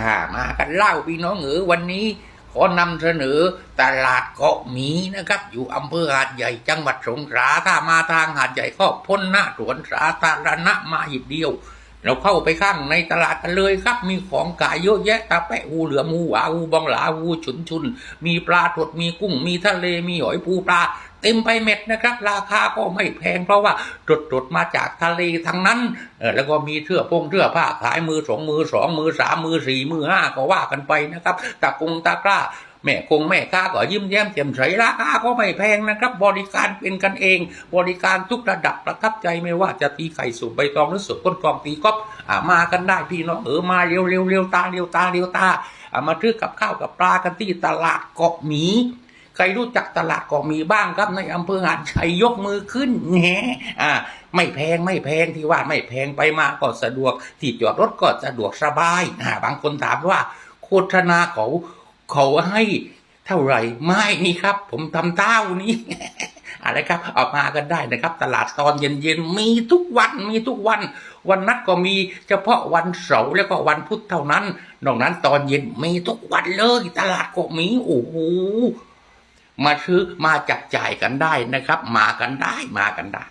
ามากันเล่าพี่น้องเอ๋อวันนี้ขอนำเสนอตลาดเกาะหมีนะครับ อยู่อำเภอหาดใหญ่จังหวัดสงขลาถ้ามาทางหาดใหญ่ก็พ้นหน้าสวนสาธารณะมาหิดเดียว เราเข้าไปข้างในตลาดกันเลยครับ มีของขายเยอะแยะตาแปะหูเหลือมูหวาหูบองหลาหูฉุนชุน มีปลาทดมีกุ้ง มีทะเลมีหอยปูปลา เต็มไปเม็ดนะครับ ราคาก็ไม่แพงเพราะว่าตดตดมาจากทะเลทั้งนั้นเออแล้วก็มีเสื้อพงเสื้อผ้าขายมือสองมือสองมือสามมือสี่มือห้าก็ว่ากันไปนะครับตะกงตะกร้า แม่คงแม่ค้าก็ยิ้มแย้มแจ่มใสราคาก็ไม่แพงนะครับ บริการเป็นกันเอง บริการทุกระดับประทับใจไม่ว่าจะตีไข่สุกใบตองหรือสุกก้นกองตีก๊อบมากันได้พี่น้องเออมาเร็วเร็วเร็วตาเร็วตาเร็วตาอามาซื้อกับข้าวกับปลากันที่ตลาดเกาะหมีใครรู้จักตลาดเกาะหมีบ้างครับในอำเภอหาดใหญ่ยกมือขึ้นแหนอ่าไม่แพงไม่แพงที่ว่าไม่แพงไปมาก็สะดวก ที่จอดรถก็สะดวกสบายอ่าบางคนถามว่าโฆษณาเขา เขาให้เท่าไหร่ไม่นี่ครับ ผมทำเต้านี้อะไรครับออกมากันได้นะครับ ตลาดตอนเย็นๆมีทุกวันมีทุกวัน วันนัดก็มีเฉพาะวันเสาร์แล้วก็วันพุธเท่านั้น นอกนั้นตอนเย็นมีทุกวันเลย ตลาดก็มีโอ้โหมาซื้อมาจับจ่ายกันได้นะครับ มากันได้มากันได้